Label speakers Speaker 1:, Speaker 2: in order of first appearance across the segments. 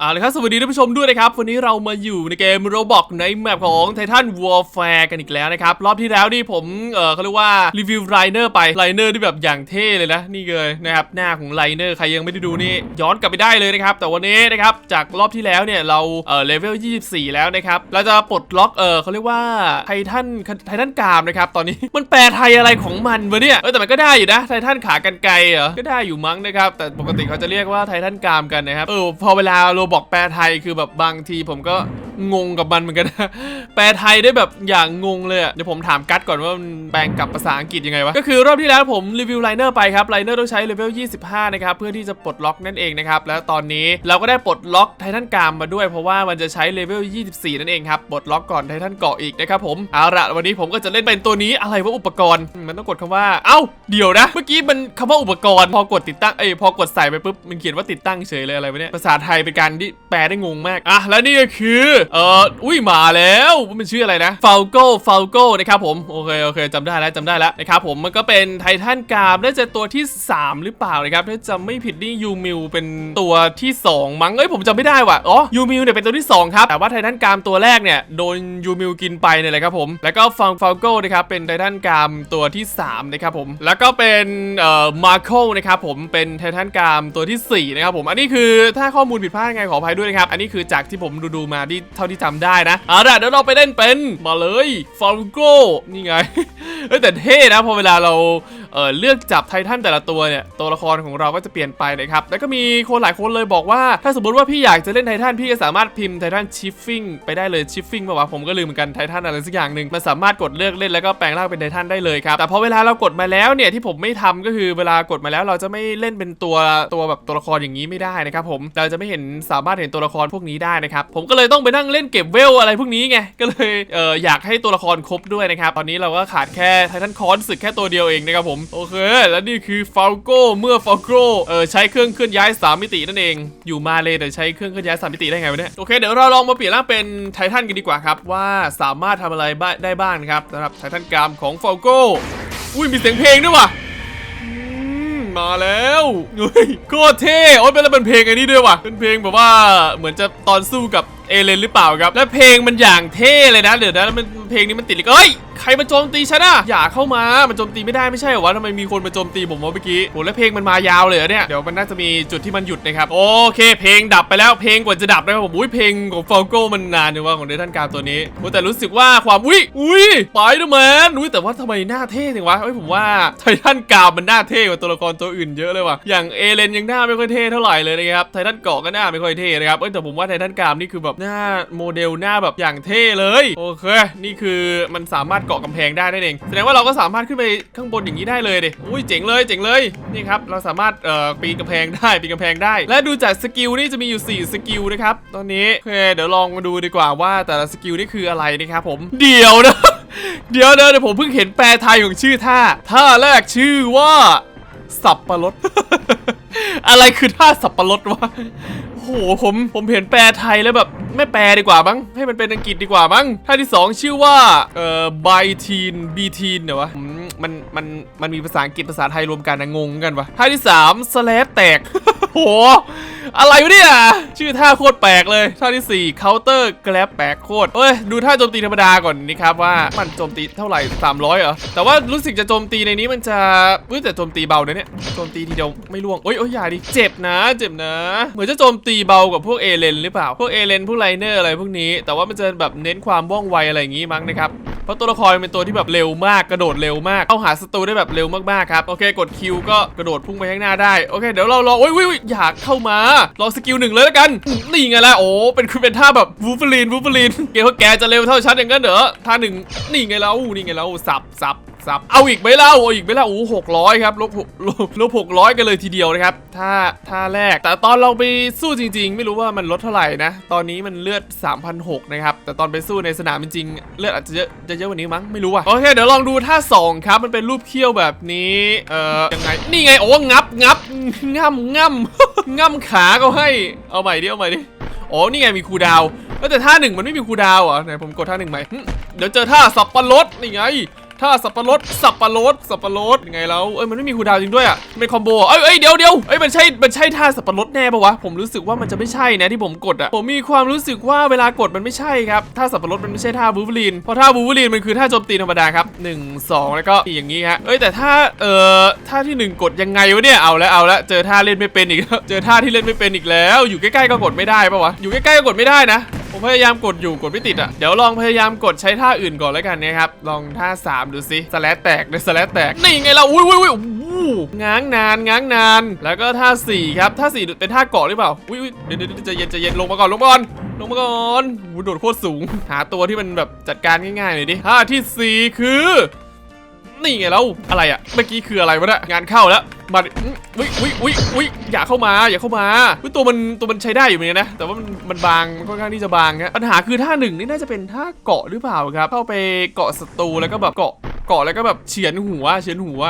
Speaker 1: เอาละครับสวัสดีท่านผู้ชมด้วยนะครับ วันนี้เรามาอยู่ในเกมโรบอกในแมปของ Titan Warfare กันอีกแล้วนะครับ รอบที่แล้วนี่ผมเออเขาเรียกว่า รีวิวไรเนอร์ไปไรเนอร์ที่แบบอย่างเท่เลยนะ นี่เลยนะครับ หน้าของไรเนอร์ใครยังไม่ได้ดูนี่ย้อนกลับไปได้เลยนะครับ แต่วันนี้นะครับ จากรอบที่แล้วเนี่ย เราเออเลเวล 24 แล้วนะครับ เราจะปลดล็อกเออเขาเรียกว่าไททันไททันกามนะครับตอนนี้มันแปลไทยอะไรของมันวะเนี่ยเออแต่มันก็ได้อยู่นะไททันขากันไกลเหรอก็ได้อยู่มั้งนะครับแต่ปกติเขาจะเรียกว่าไททันกามกันนะครับเออพอเวลาบอกแปลไทยคือแบบบางทีผมก็ งงกับมันเหมือนกันนะแปลไทยได้แบบอย่างงงเลยอะเดี๋ยวผมถามกัดก่อนว่ามันแปลงกลับภาษาอังกฤษยังไงวะ ก็คือรอบที่แล้วผมรีวิวไลเนอร์ไปครับไลเนอร์ต้องใช้เลเวล 25 นะครับ เพื่อที่จะปลดล็อกนั่นเองนะครับ แล้วตอนนี้เราก็ได้ปลดล็อกไททันกรามมาด้วย เพราะว่ามันจะใช้เลเวล 24 นั่นเองครับ ปลดล็อกก่อนไททันเกาะอีกนะครับผม เอาละวันนี้ผมก็จะเล่นเป็นตัวนี้อะไรว่าอุปกรณ์ มันต้องกดคำว่า เอ้า เดี๋ยวนะ เมื่อกี้มันคำว่าอุปกรณ์ พอกดติดตั้ง เอ้ย พอกดใส่ไปปุ๊บ มันเขียนว่าติดตั้งเฉยเลยอะไรวะเนี่ย ภาษาไทยเป็นการที่แปลได้งงมาก อะ แล้วนี่ก็คือเอออุ้ยมาแล้วมันชื่ออะไรนะ f a l c o f a l c o นะครับผมโอเคโอเคจำได้แล้วจำได้แล้วนะครับผมมันก็เป็นไททันกรามน่าจะตัวที่ 3 หรือเปล่านะครับถ้าจำไม่ผิดนี่ยูมิวเป็นตัวที่ 2 มั้งเอ้ยผมจำไม่ได้ว่ะอ๋อยูมิวเนี่ยเป็นตัวที่ 2 ครับแต่ว่าไททันกรามตัวแรกเนี่ยโดนยูมิวกินไปเนี่ยแหละครับผม แล้วก็ฟังฟ a l c o นะครับเป็นไททันกรามตัวที่3นะครับผมแล้วก็เป็นเอ่อมาโคนะครับผมเป็นไททันกรามตัวทีสี่4นะครับผมอันนี้คือถ้าข้อมูลผิดพลาดยังไงขออภัยด้วยนะครับอันนี้คือจากที่ผมดูดูมาที่เท่าที่จำได้นะเอาล่ะเดี๋ยวเราไปเล่นเป็นมาเลยฟลโก้นี่ไงเฮ้ยแต่เท่นะพอเวลาเรา เออเลือกจับไททันแต่ละตัวเนี่ยตัวละครของเราก็จะเปลี่ยนไปนะครับแล้วก็มีคนหลายคนเลยบอกว่า ถ้าสมมติว่าพี่อยากจะเล่นไททันพี่ก็สามารถพิมพ์ไททันชิฟฟิ้งไปได้เลยชิฟฟิ้งป่าวะผมก็ลืมเหมือนกันไททันอะไรสักอย่างหนึ่งมันสามารถกดเลือกเล่นแล้วก็แปลงร่างเป็นไททันได้เลยครับแต่พอเวลาเรากดมาแล้วเนี่ยที่ผมไม่ทำก็คือเวลากดมาแล้วเราจะไม่เล่นเป็นตัวตัวแบบตัวละครอย่างนี้ไม่ได้นะครับผมเราจะไม่เห็นสามารถเห็นตัวละครพวกนี้ได้นะครับผมก็เลยต้องไปนั่งเล่นเก็บเวลอะไรพวกนี้ไงก็เลยเอออยากให้ตัวละครครบด้วยนะครับตอนนี้เราก็ขาดแค่ไททันคอนศึกแค่ตัวเดียวเองนะครับผมโอเค และนี่คือฟ a l c o เมื่อฟ a l c o เออใช้เครื่องเคลื่อนย้าย 3 มิตินั่นเอง อยู่มาเลยแต่ใช้เครื่องเคลื่อนย้าย 3 มิติได้ไงวะเนี่ย โอเค เดี๋ยวเราลองมาเปลี่ยนร่างเป็นไททันกันดีกว่าครับ ว่าสามารถทำอะไรได้บ้างครับสำหรับไททันกรามของฟ a l c o อุ้ยมีเสียงเพลงด้วยว่ะมาแล้วเฮ้ยโคตรเท่โอ้ยเป็นแล้วเป็นเพลงอันนี้ด้วยว่ะเป็นเพลงแบบว่าเหมือนจะตอนสู้กับเอเลนหรือเปล่าครับ และเพลงมันอย่างเท่เลยนะเดี๋ยวนะมันเพลงนี้มันติดเลิขเอ้ยใครมาโจมตีฉันอะอย่าเข้ามามันโจมตีไม่ได้ไม่ใช่เหรอวะทำไมมีคนมาโจมตีผมวะเมื่อกี้โหแล้วเพลงมันมายาวเลยเนี่ยเดี๋ยวมันน่าจะมีจุดที่มันหยุดนะครับโอเค เพลงดับไปแล้วเพลงกว่าจะดับนะครับผมอุ้ยเพลงของฟอลโก้มันนานเลยว่าของเดทันการตัวนี้โอ้แต่รู้สึกว่าความอุ้ยอุ้ยไปด้วยแมนอุ้ยแต่ว่าทำไมหน้าเท่จังวะเฮ้ยผมว่าไททันกาวมันหน้าเท่กว่าตัวละครตัวอื่นเยอะเลยว่ะอย่างเอเลนยังหน้าไม่ค่อยเท่เท่าไหร่เลยนะครับไททันเกาะก็หน้าไม่ค่อยเท่นะครับเอ้ยแต่ผมว่าไททันกามนี่คือแบบหน้าโมเดลหน้าแบบอย่างเท่เลย โอเค นี่คือมันสามารถเกาะกำแพงได้นั่นเอง แสดงว่าเราก็สามารถขึ้นไปข้างบนอย่างนี้ได้เลยดิอุ้ยเจ๋งเลยเจ๋งเลย นี่ครับ เราสามารถเอ่อปีนกำแพงได้ปีนกำแพงได้ และดูจากสกิลนี่จะมีอยู่ 4 สกิลนะครับ ตอนนี้โอเคเดี๋ยวลองมาดูดีกว่าว่าแต่ละสกิลนี่คืออะไรนะครับผม เดี๋ยวนะ เดี๋ยวเดี๋ยวเดี๋ยวผมเพิ่งเห็นแปลไทยของชื่อท่า ท่าแรกชื่อว่า สับปะรด อะไรคือท่าสับปะรดวะโอ้โหผมผมเห็นแปลไทยแล้วแบบไม่แปลดีกว่ามั้งให้มันเป็นอังกฤษดีกว่ามั้งท่าที่สองชื่อว่าเอ่อ by teen b teen เหรอวะมันมันมันมีภาษาอังกฤษภาษาไทยรวมกันนะงงกันวะท่าที่สาม slash แตกโหอะไรวะเนี่ย ชื่อท่าโคตรแปลกเลย ท่าที่4 counter grab แปลกโคตรเอ้ย ดูท่าโจมตีธรรมดาก่อนนี่ครับว่ามันโจมตีเท่าไหร่ 300 เหรอ แต่ว่ารู้สึกจะโจมตีในนี้มันจะเอ้ยแต่โจมตีเบาเนี่ยโจมตีทีเดียวไม่ล่วงเอ้ยอ้ยอย่าดิเจ็บนะเจ็บนะ เหมือนจะโจมตีเบากว่าพวกเอเลนหรือเปล่า พวกเอเลนพวกไลเนอร์อะไรพวกนี้ แต่ว่ามันจะแบบเน้นความว่องไวอะไรอย่างงี้มั้งนะครับเพราะตัวละครเป็นตัวที่แบบเร็วมากกระโดดเร็วมากเข้าหาศัตรูได้แบบเร็วมากๆครับโอเคกดคิวก็กระโดดพุ่งไปข้างหน้าได้โอเคเดี๋ยวเราลอโอ้ยโอ้ยโอ้ยากเข้ามาลองสกิลหนึ่งเลยแล้วกันนี่ไงล่ะโอ้เป็นคือเป็นท่าแบบวูฟเฟอรีนวูฟเฟอรีนเกว่าแกจะเร็วเท่าฉันอย่างนั้นเหรอท่าหนึ่งนี่ไงแล้วนี่ไงแล้วสับสับ สับเอาอีกไหมเล่าเอาอีกไหมเล่าโอ้หกร้อยครับลบหกลบหกร้อยกันเลยทีเดียวนะครับท่าท่าแรก แต่ตอนเราไปสู้จริง ๆ ไม่รู้ว่ามันลดเท่าไหร่นะ ตอนนี้มันเลือด3,006นะครับแต่ตอนไปสู้ในสนามจริงๆเลือดอาจจะเยอะจะเยอะกว่านี้มั้งไม่รู้อะโอเคเดี๋ยวลองดูท่าสองครับมันเป็นรูปเขี้ยวแบบนี้เอ่อยังไงนี่ไงโอ้งับงับง่ำง่ำง่ำขาเขาให้เอาใหม่ดิเอาใหม่ดิอ๋อนี่ไงมีคูดาวแต่ท่าหนึ่งมันไม่มีคูดาวน์เหรอไหนผมกดท่าหนึ่งใหม่เดี๋ยวเจอท่าสับปะรดนี่ไง ถ้าสับปะรดสับปะรดสับปะรดยังไงแล้วเอ้ยมันไม่มีคูดาวจริงด้วยอะมันเป็นคอมโบเอ้ยเอ้ยเดี๋ยวเดี๋ยวเอ้ยมันใช่มันใช่ท่าสับปะรดแน่ปะวะผมรู้สึกว่ามันจะไม่ใช่นะที่ผมกดอะผมมีความรู้สึกว่าเวลากดมันไม่ใช่ครับท่าสับปะรดมันไม่ใช่ท่าบูเวอรีนเพราะท่าบูเวอรีนมันคือท่าโจมตีธรรมดาครับหนึ่งสองแล้วก็อย่างนี้ฮะเอ้ยแต่ถ้าเอ่อท่าที่หนึ่งกดยังไงวะเนี่ยเอาแล้วเอาแล้วเจอท่าเล่นไม่เป็นอีกแล้วเจอท่าที่เล่นไม่เป็นอีกแล้ว อยู่ใกล้ๆก็กดไม่ได้ปะวะอยู่ใกล้ๆก็กดไม่ได้นะ ผมพยายามกดอยู่กดไม่ติดอะ เดี๋ยวลองพยายามกดใช้ท่าอื่นก่อนแล้วกันนะครับ ลองท่า 3 ดูสิสแลตแตกเลยสแลตแตก นี่ไงเราอุ้ยอุ้ยอุ้ยง้างนานง้างนาน แล้วก็ท่า 4 ครับ ท่า 4 เป็นท่าเกาะหรือเปล่า อุ้ยอุ้ยเดี๋ยวเดี๋ยวเดี๋ยวใจเย็นใจเย็นลงมาก่อนลงมาก่อนลงมาก่อนโดดโคตรสูง หาตัวที่มันแบบจัดการง่ายๆหน่อยดิท่าทีสี่4 คือนี่ไงเราอะไรอะ เมื่อกี้คืออะไรวะเนี่ยงานเข้าแล้ว มาดิอุ้ยอุ้ยอุ้ยอุ้ยอย่าเข้ามา อย่าเข้ามาอุ้ยตัวมันตัวมันใช้ได้อยู่เหมือนกันนะ แต่ว่ามันมันบางมันค่อนข้างที่จะบางฮะปัญหาคือท่าหนึ่งนี่น่าจะเป็นท่าเกาะหรือเปล่าครับ เข้าไปเกาะศัตรูแล้วก็แบบเกาะ เกาะแล้วก็แบบเฉียนหัวเฉียนหัว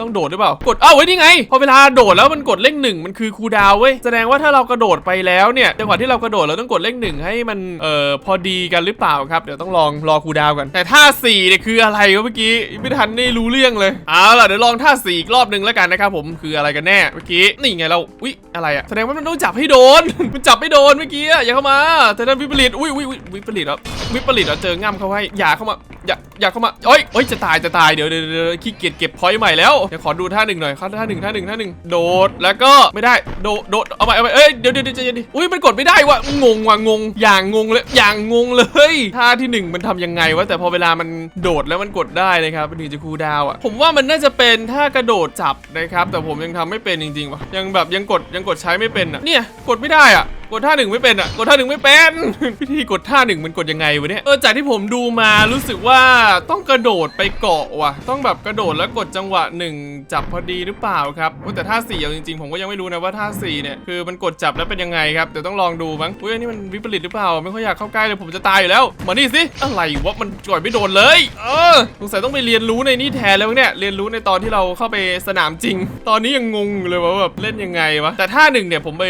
Speaker 1: ต้องโดดหรือเปล่า กดอ้าวเว้นี่ไง พอเวลาโดดแล้วมันกดเลขหนึ่งมันคือคูดาวเว้ย แสดงว่าถ้าเรากระโดดไปแล้วเนี่ยจังหวะที่เรากระโดดเราต้องกดเลขหนึ่งให้มันเอ่อพอดีกันหรือเปล่าครับ เดี๋ยวต้องลองรอคูดาวกัน แต่ท่าสี่เนี่ยคืออะไรวะเมื่อกี้ไม่ทันได้รู้เรื่องเลยเอาล่ะเดี๋ยวลองท่าสี่อีกรอบหนึ่งแล้วกันนะครับผมคืออะไรกันแน่เมื่อกี้นี่ไงเราอุ๊ยอะไรอะแสดงว่ามันต้องจับให้โดน มันจับไม่โดนเมื่อกี้อะอย่าเข้ามาแต่นั่นวิปริตอุ้ยอุ้ยอุ้ยวิปริตแล้ววิปริตแล้วเจอง่ำเขาให้อย่าเข้ามาอย่าอย่าเข้ามาเอ้ยเอ้ยจะตายจะตายเดี๋ยวเดี๋ยวเดี๋ยวขี้เกียจเก็บพอยต์ใหม่แล้วเดี๋ยวขอดูท่าหนึ่งหน่อยข้าท่าหนึ่งท่าหนึ่งท่าหนึ่งโดดแล้วก็ไม่ได้โดดโดดเอาไปเอาไปเอ้ยเดี๋ยวเดี๋ยวเดี๋ยวใจเย็นดิอุ้ยมันกดไม่ได้วะงงว่ะงง อย่างงงเลยอย่างงงเลยท่าที่หนึ่งมันทำยังไงวะแต่พอเวลามันโดดแล้วมันกดได้นะครับมันถึงจะคูลดาวน์อะผมว่ามันน่าจะเป็นท่ากระโดดจับนะครับแต่ผมยังทำไม่เป็นจริงๆวะยังแบบยังกดยังกดใช้ไม่เป็นอะเนี่ยกดไม่ได้อะ กดท่าหนึ่งไม่เป็นอะ กดท่าหนึ่งไม่เป็น วิธีกดท่าหนึ่งมันกดยังไงวะเนี่ย เออ จากที่ผมดูมารู้สึกว่าต้องกระโดดไปเกาะว่ะ ต้องแบบกระโดดแล้วกดจังหวะหนึ่งจับพอดีหรือเปล่าครับแต่ท่าสี่เอาจริงๆผมก็ยังไม่รู้นะว่าท่าสี่เนี่ยคือมันกดจับแล้วเป็นยังไงครับเดี๋ยวต้องลองดูมั้งอุ้ยอันนี้มันวิปริตหรือเปล่า ไม่ค่อยอยากเข้าใกล้เลยผมจะตายอยู่แล้วมานี่สิอะไรวะมันก่อยไม่โดนเลย เออสงสัยต้องไปเรียนรู้ในนี่แทนแล้วเนี่ยเรียนรู้ในตอนที่เราเข้าไปสนามจริง ตอนนี้ยังงงเลยว่าแบบเล่นยังไงวะแต่ท่าหนึ่งเนี่ยผมไป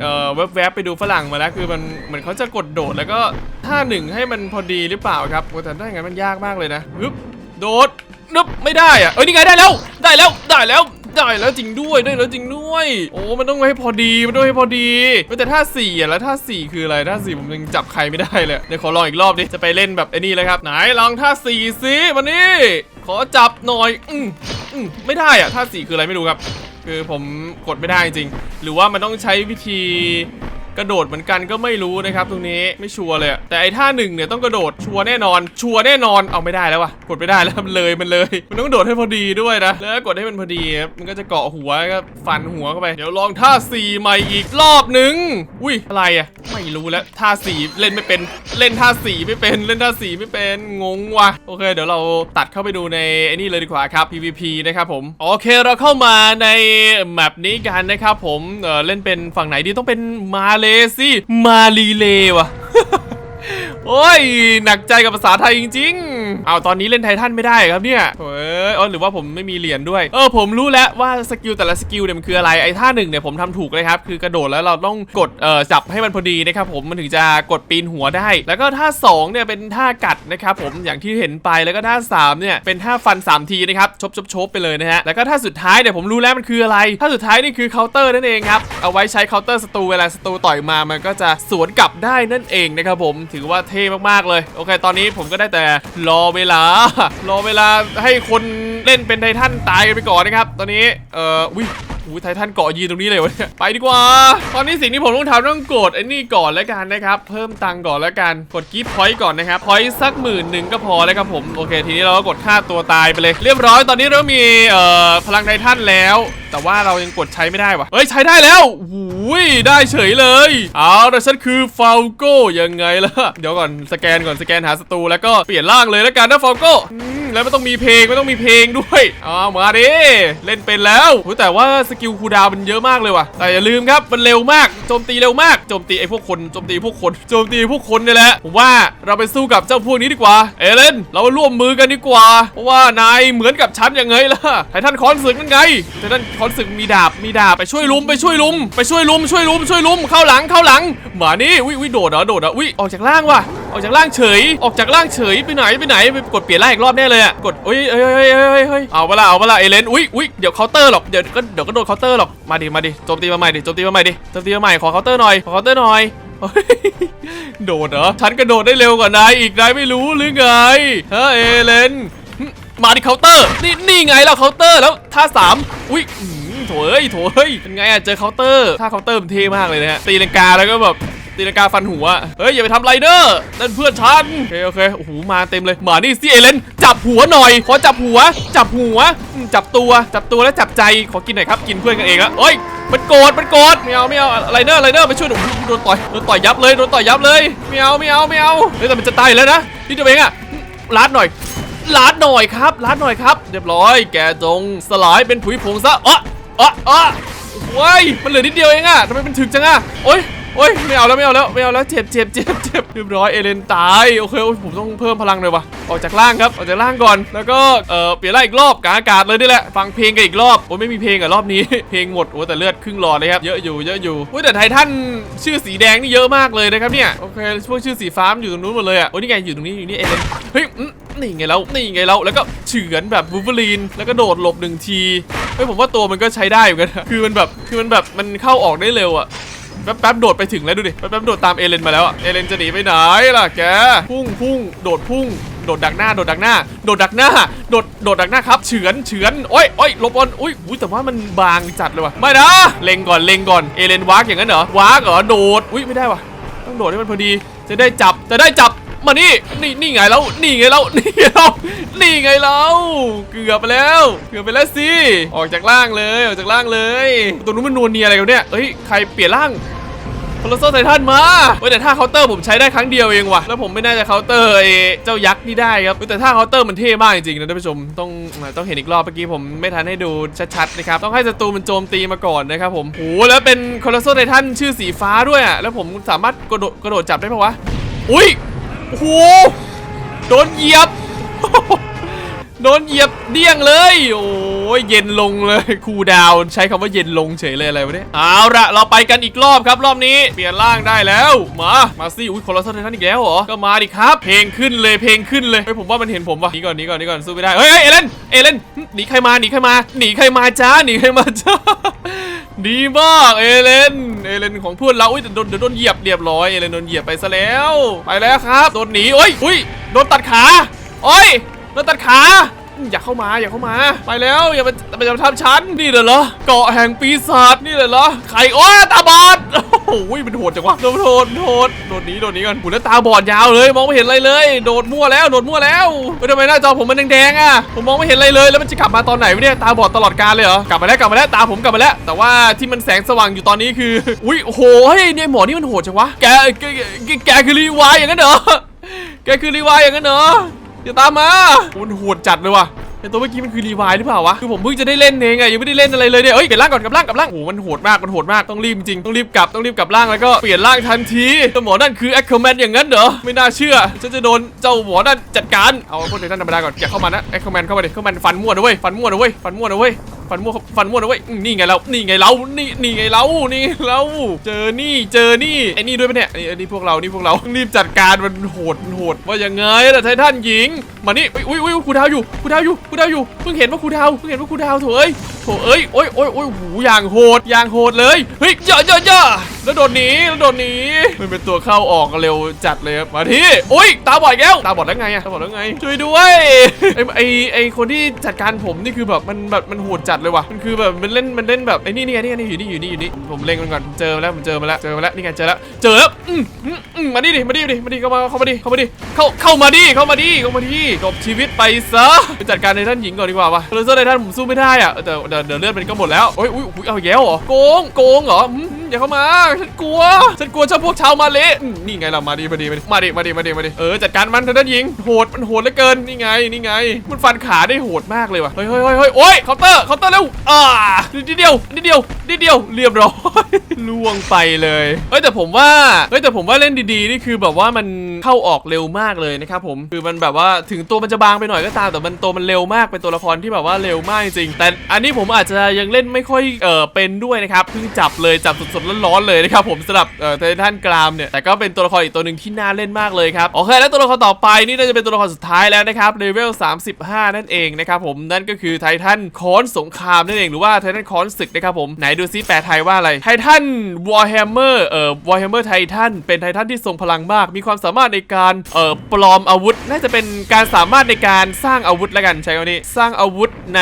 Speaker 1: เอ่อแวบๆไปดูฝรั่งมาแล้วคือมันเหมือนเขาจะกดโดดแล้วก็ท่าหนึ่งให้มันพอดีหรือเปล่าครับโอ้แต่ได้ไงมันยากมากเลยนะฮึบโดดนึบไม่ได้อะเอ้ยนี่ไงได้แล้ว ได้แล้วได้แล้วได้แล้วจริงด้วยได้แล้วจริงด้วย โอ้มันต้องให้พอดีมันต้องให้พอดีแต่ท่าสี่อะแล้วท่าสี่คืออะไรท่าสี่ผมยังจับใครไม่ได้เลยเดี๋ยวขอลองอีกรอบดิจะไปเล่นแบบไอ้นี่เลยครับไหนลองท่าสี่สิมานี่ขอจับหน่อยอืมอืมไม่ได้อะท่าสี่คืออะไรไม่รู้ครับ คือผมกดไม่ได้จริง หรือว่ามันต้องใช้วิธี กระโดดเหมือนกันก็ไม่รู้นะครับตรงนี้ไม่ชัวร์เลย แต่ไอ้ท่าหนึ่งเนี่ยต้องกระโดดชัวร์แน่นอน ชัวร์แน่นอนเอาไม่ได้แล้ววะกดไม่ได้แล้วมันเลยมันเลย มันต้องโดดให้พอดีด้วยนะแล้วกดให้มันพอดีมันก็จะเกาะหัวก็ฟันหัวเข้าไปเดี๋ยวลองท่าสี่ใหม่อีกรอบหนึ่งอุ้ยอะไรอะไม่รู้แล้วท่าสี่เล่นไม่เป็นเล่นท่าสี่ไม่เป็นเล่นท่าสี่ไม่เป็นงงว่ะโอเค เดี๋ยวเราตัดเข้าไปดูในไอ้นี่เลยดีกว่าครับ PVP นะครับผมโอเคเราเข้ามาในแมปนี้กันนะครับผมเออเล่นเป็นฝั่งไหนดีต้องเป็นมาเลสิมาลีเลว่ะ โอ้ยหนักใจกับภาษาไทยจริงๆเอาตอนนี้เล่นไททันไม่ได้ครับเนี่ยเฮ้ยอ๋อหรือว่าผมไม่มีเหรียญด้วย เออผมรู้แล้วว่าสกิลแต่ละสกิลเนี่ยมันคืออะไรไอ้ท่าหนึ่งเนี่ยผมทำถูกเลยครับคือกระโดดแล้วเราต้องกดเอ่อจับให้มันพอดีนะครับผมมันถึงจะกดปีนหัวได้ แล้วก็ท่าสองเนี่ยเป็นท่ากัดนะครับผมอย่างที่เห็นไปแล้วก็ท่าสามเนี่ยเป็นท่าฟันสามทีนะครับชบชบชบไปเลยนะฮะแล้วก็ท่าสุดท้ายเนี่ยผมรู้แล้วมันคืออะไรท่าสุดท้ายนี่คือเคาน์เตอร์นั่นเองครับเอาไว้ใช้เคาน์เตอร์ศัตรูเวลาศัตรูต่อยมามันก็จะสวนกลับได้นั่นเองนะครับผมถือว่าเทมากๆเลย โอเค ตอนนี้ผมก็ได้แต่รอเวลา รอเวลาให้คนเล่นเป็นไททันตายกันไปก่อนนะครับ ตอนนี้ เอ่อวิ อุ้ยไททันเกาะยืนตรงนี้เลยวะเนี่ยไปดีกว่า ตอนนี้สิ่งที่ผมต้องทำต้องกดไอ้นี่ก่อนแล้วกันนะครับเพิ่มตังก่อนแล้วกันกดกิฟต์พอยต์ก่อนนะครับพอยต์สักหมื่นหนึ่งก็พอแล้วครับผมโอเค ทีนี้เราก็กดค่าตัวตายไปเลย เรียบร้อยตอนนี้เรามีเอ่อพลังไททันแล้ว แต่ว่าเรายังกดใช้ไม่ได้วะเฮ้ยใช้ได้แล้วหูยได้เฉยเลยเอาแต่ฉันคือฟาลโก้ยังไงล่ะเดี๋ยวก่อนสแกนก่อนสแกนหาศัตรูแล้วก็เปลี่ยนร่างเลยแล้วกันนะฟาลโก้แล้วไม่ต้องมีเพลงไม่ต้องมีเพลงด้วยเอามาดิเล่นเป็นแล้วแต่ว่าสกิลคูดาวมันเยอะมากเลยว่ะแต่อย่าลืมครับมันเร็วมากโจมตีเร็วมากโจมตีไอ้พวกคนโจมตีพวกคนโจมตีพวกคนนี่แหละผมว่าเราไปสู้กับเจ้าพวกนี้ดีกว่า เอเลนเราร่วมมือกันดีกว่า เพราะว่านายเหมือนกับฉันยังไงล่ะไททันคอนศึกนั่นไงไททันคอนศึกมีดาบมีดาบไปช่วยลุมไปช่วยลุมไปช่วยลุมช่วยลุมช่วยลุมเข้าหลังเข้าหลังหมานี่วิวิโดดเหรอโดดเหรอวิออกจากล่างว่ะออกจากล่างเฉย ออกจากล่างเฉยไปไหนไปไหนไปกดเปลี่ยนร่างอีกรอบแน่เลยอะกดเอ้ยเอ้ยเอ้ยเอ้ยเอ้ยเอาเวลาเอาเวลาเอเลนอุ้ยอุ้ยเดี๋ยวเคาน์เตอร์หรอกเดี๋ยวก็เดี๋ยวก็โดนเคาน์เตอร์หรอกมาดิมาดิโจมตีมาใหม่ดิโจมตีมาใหม่ดิโจมตีมาใหม่ขอเคาน์เตอร์หน่อยขอเคาน์เตอร์หน่อยโดดเหรอฉันกระโดดได้เร็วกว่านายอีกนายไม่รู้หรือไงเฮ้ยเอเลนมาที่เคาน์เตอร์นี่นี่ไงเราเคาน์เตอร์แล้วท่าสามอุ้ยโถเอ้ยโถเอ้ยเป็นไงอะเจอเคาน์เตอร์ท่าเคาน์เตอร์มันเท่มากเลยนะฮะตีลังกาแล้วก็แบบ ตีลังกาฟันหัว เฮ้ยอย่าไปทำไรเดอร์นั่นเพื่อนฉันโอเคโอเคโอ้โหมาเต็มเลยมานี่สิเอเลนจับหัวหน่อย ขอจับหัว จับหัวจับตัวจับตัวแล้วจับใจขอกินหน่อยครับกินเพื่อนกันเองอะเอ้ยมันโกรธมันโกรธไม่เอาไม่เอาไรเดอร์ไรเดอร์ไปช่วยหนูโดนต่อยโดนต่อยยับเลยโดนต่อยยับเลยไม่เอาไม่เอาไม่เอาเฮ้ยแต่มันจะตายแล้วนะนี่ตัวเองอะลัดหน่อยลาดหน่อยครับลาดหน่อยครับ เรียบร้อย แกจงสลายเป็นผุยผงซะอ๊ะอ๊ะอ๊ะโอ้ยมันเหลือนิดเดียวเองอะทำไมมันถึกจังอะโอ้ย โอ้ยไม่เอาแล้วไม่เอาแล้วไม่เอาแล้วเจ็บเจ็บเจ็บเจ็บเรียบร้อยเอเลนตายโอเคโอ้ยผมต้องเพิ่มพลังเลยวะออกจากล่างครับออกจากล่างก่อนแล้วก็เออเปลี่ยนร่างอีกรอบกลางอากาศเลยนี่แหละฟังเพลงกันอีกรอบโอ้ยไม่มีเพลงอะรอบนี้ เพลงหมดโอ้แต่เลือดครึ่งหลอดเลยครับเยอะอยู่เยอะอยู่โอ้ยแต่ไททันชื่อสีแดงนี่เยอะมากเลยนะครับเนี่ยโอเคพวกชื่อสีฟ้ามันอยู่ตรงนู้นหมดเลยอะโอ้ยนี่ไงอยู่ตรงนี้อยู่นี่เอเลนเฮ้ยนี่ไงแล้วนี่ไงแล้วแล้วก็เฉือนแบบวูฟเวอรีนแล้วก็โดดหลบหนึ่งทีเฮ้ยผมว่าตัวมันก็ใช้ได้เหมือนกันะคือมันแบบคือมันแบบมันเข้าออกได้เร็วอะ แป๊บแป๊บโดดไปถึงแล้วดูดิ แป๊บแป๊บโดดตามเอเลนมาแล้วอะเอเลนจะหนีไปไหนล่ะแก พุ่งพุ่งโดดพุ่ง โดดดักหน้า โดดดักหน้า โดดดักหน้า โดด โดดดักหน้าครับเฉือนเฉือนโอ้ยโอ้ยหลบบอลอุ้ยอุ้ยแต่ว่ามันบางจัดเลยว่ะ ไม่นะ เล็งก่อน เล็งก่อน เอเลนวากอย่างนั้นเหรอ วากเหรอ โดด อุ้ยไม่ได้ว่ะ ต้องโดดให้มันพอดี จะได้จับ จะได้จับ มานี่ นี่ นี่ไงแล้ว นี่ไงแล้ว นี่ไงแล้ว นี่ไงแล้ว เกือบไปแล้ว เกือบไปแล้วสิ ออกจากล่างเลย ออกจากล่างเลยตรงนู้นมันนวลเนียอะไรกันเนี่ยเอ้ย ใครเปลี่ยนร่าง โคลอสโซไททันมาเฮ้ยแต่ท่าเคาน์เตอร์ผมใช้ได้ครั้งเดียวเองว่ะ แล้วผมไม่น่าจะเคาน์เตอร์ไอ้เจ้ายักษ์นี่ได้ครับเฮ้แต่ท่าเคาน์เตอร์มันเท่มากจริงๆนะท่านผู้ชมต้องต้องเห็นอีกรอบเมื่อกี้ผมไม่ทันให้ดูชัดๆนะครับต้องให้ศัตรูมันโจมตีมาก่อนนะครับผมโอ้แล้วเป็นโคลอสโซไททันชื่อสีฟ้าด้วยอะแล้วผมสามารถกระโดดกระโดดจับได้ปะวะอุ้ยโอ้โหโดนเหยียบ โดนเหยียบเดี้ยงเลยโอ้ ยเย็นลงเลยคูดาวใช้คำว่าเย็นลงเฉยเลยอะไรวะเนี่ยเอาละเราไปกันอีกรอบครับรอบนี้เปลี่ยนร่างได้แล้วมามาสิอุ้ยคนละสันทันอีกแล้วเหรอก็มาดิครับ เพลงขึ้นเลยเพลงขึ้นเลยเฮ้ยผมว่ามันเห็นผมว่ะนี่ก่อนนี่ก่อนนี่ก่อนสู้ไม่ได้เฮ้ยเอเลนเอเลนหนีใครมาหนีใครมาหนีใครมาจ้าหนีใครมาจ้าดีมากเอเลนเอเลนของเพื่อนเราอุ้ยโดนโดนเหยียบเรียบร้อยเอเลนโดนเหยียบไปซะแล้ว ไปแล้วครับโดนหนีโอ้ยอุ้ยโดนตัดขาโอ้ยโดนตัดขา อย่าเข้ามาอย่าเข้ามา ไปแล้วอย่ามาอย่ามาทำฉันนี่เลยเหรอเกาะแห่งปีศาจนี่เลยเหรอใครโอ้ยตาบอดโอ้โหมันโหดจังวะโดนโหดโหดโดดนี้โดดนี้กันหูแล้วตาบอดยาวเลย มองไม่เห็นอะไรเลย โดดมั่วแล้วโดดมั่วแล้วทำไมหน้าจอผมมันแดงๆอะผมมองไม่เห็นอะไรเลยแล้วมันจะกลับมาตอนไหนวะเนี่ยตาบอดตลอดกาลเลยเหรอกลับมาแล้วกลับมาแล้วตาผมกลับมาแล้ว แต่ว่าที่มันแสงสว่างอยู่ตอนนี้คืออุ้ยโอ้โหเฮ้ยเนี่ยหมอนี่มันโหดจังวะแกแกแกแกคือรีวายอย่างนั้นเหรอแกคือรีวายอย่างนั้นเหรอ อย่าตามมามันโหดจัดเลยว่ะไอตัวเมื่อกี้มันคือรีวายหรือเปล่าวะ คือผมเพิ่งจะได้เล่นเองไงยังไม่ได้เล่นอะไรเลยเนี่ยเอ้ยเปลี่ยนร่างก่อนกับร่างกับร่างโอ้โหมันโหดมาก มันโหดมาก ต้องรีบจริง ต้องรีบกลับ ต้องรีบกลับร่างแล้วก็เปลี่ยนร่างทันทีเจ้าหมอนั่นคือแอคเคอร์แมนอย่างนั้นเหรอ ไม่น่าเชื่อ ฉันจะโดนเจ้าหมอนั่นจัดการ เอาพวกเดทันธรรมดาก่อน อย่าเข้ามานะแอคเคอร์แมนเข้ามาดิเข้ามาฟันมั่วนะเว้ย ฟันมั่วนะเว้ย ฟันมั่วนะเว้ย ฟันมั่วฟันมั่วนะเว้ยอืมนี่ไงเรานี่ไงเรานี่นี่ไงเรานี่เราเจอนี่เจอนี่ไอ้นี่ด้วยปะเนี่ยไอ้นี่พวกเรานี่พวกเรารีบจัดการมันโหดมันโหดว่ายังไงล่ะไททันหญิงมานี่อุ้ยอุ้ยอุ้ยครูดาวอยู่ครูดาวอยู่ครูดาวอยู่เพิ่งเห็นว่าครูดาวเพิ่งเห็นว่าครูดาวเถอย ถเอ้ยโอ้ยโอ้ยโอ้ยหูอย่างโหดอย่างโหดเลยเฮ้ยเยอะเยอะเยอะแล้วโดดหนีแล้วโดดหนีมันเป็นตัวเข้าออกเร็วจัดเลยครับมาที่อุ้ยตาบอดอีกแล้วตาบอดแล้วไงอะตาบอดแล้วไงช่วยด้วยไอไอไอคนที่จัดการผมนี่คือแบบมันแบบมันโหดจัดเลยว่ะมันคือแบบมันเล่นมันเล่นแบบไอ้นี่นี่ไงนี่ไงนี่อยู่นี่อยู่นี่อยู่นี่ผมเล็งมันก่อนเจอมาแล้วผมเจอมาแล้วเจอมาแล้วนี่ไงเจอแล้วเจอแล้วอืมอืมอืมมาดิดิมาดิดิมาดิเข้ามาเข้ามาดิเข้ามาดิเข้าเข้ามาดิเข้ามาดิเข้ามาดิจบชีวิตไปซะไปจัดการในท่านหญิงก่อนดีกว่าว่ะเลเซอร์ในท่านผมสู้ไม่ได้อะแต่เดี๋ยวเลือดมันก็หมดแล้วโอ้ยอุ้ยเอาแย่เหรอโกงโกงเหรออย่าเข้ามา ฉันกลัว ฉันกลัวเจ้าพวกชาวมาเลนี่ไงเรามาดิมาดิมาดิมาดิมาดิมาดิมาดิเออจัดการมันท่านหญิงโหดมันโหดเหลือเกินนี่ไงนี่ไง มันฟันขาได้โหดมากเลยว่ะเฮ้ยเฮ้ยเฮ้ยเฮ้ยโอ้ยเคาน์เตอร์เคาน์เตอร์เร็วอ่านิดเดียวนิดเดียวนิดเดียวเรียบร้อยล่วงไปเลยเฮ้ยแต่ผมว่าเฮ้ยแต่ผมว่าเล่นดีๆนี่คือแบบว่ามันเข้าออกเร็วมากเลยนะครับผมคือมันแบบว่าถึงตัวมันจะบางไปหน่อยก็ตามแต่มันตัวมันเร็วมากเป็นตัวละครที่แบบว่าเร็วมากจริงแต่อันนี้ผมอาจจะยังเล่นไม่ค่อยเออเป็นด้วยนะครับเพิ่งจับเลยจับสดๆร้อนๆเลยนะครับผมสำหรับเอ่อไททันกรามเนี่ยแต่ก็เป็นตัวละครอีกตัวหนึ่งที่น่าเล่นมากเลยครับโอเคแล้วตัวละครต่อไปนี่น่าจะเป็นตัวละครสุดท้ายแล้วนะครับเลเวล35 นั่นเองนะครับผมนั่นก็คือไททันคอนสงครามนั่นเองหรือว่าไททันคอนศึกนะครับผมไหนดูซิแปลไทยว่าอะไรไททันวอร์แฮมเมอร์เอ่อวอร์แฮมเมอร์ไททันเป็นไททันที่ทรงพลังมาก มีความสามารถในการเอ่อปลอมอาวุธ น่าจะเป็นการสามารถในการสร้างอาวุธแล้วกันใช้คำนี้สร้างอาวุธใน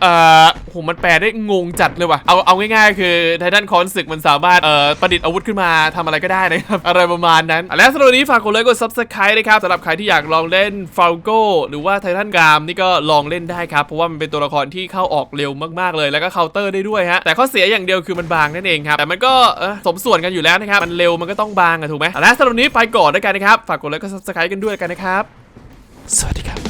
Speaker 1: เอ่อโหมันแปลได้งงจัดเลยว่ะเอาเอาง่ายๆ คือไททันคอนศึกมันสามารถเอ่อประดิษฐ์อาวุธขึ้นมาทำอะไรก็ได้นะครับอะไรประมาณนั้น และสำหรับวันนี้ฝากกดไลค์กด subscribe นะครับสำหรับใครที่อยากลองเล่นฟ a ลโกหรือว่าไททันกรามนี่ก็ลองเล่นได้ครับเพราะว่ามันเป็นตัวละครที่เข้าออกเร็วมากๆเลยแล้วก็เคาน์เตอร์ได้ด้วยฮะแต่ข้อเสียอย่างเดียวคือมันบางนั่นเองครับแต่มันก็เออสมส่วนกันอยู่แล้วนะครับมันเร็วมันก็ต้องบางอะถูกไหมและสำหรับวันนี้ไปก่อนด้วยกันนะครับฝากกดไลค์กด subscribe กันด้วยกันนะครับสวัสดีครับ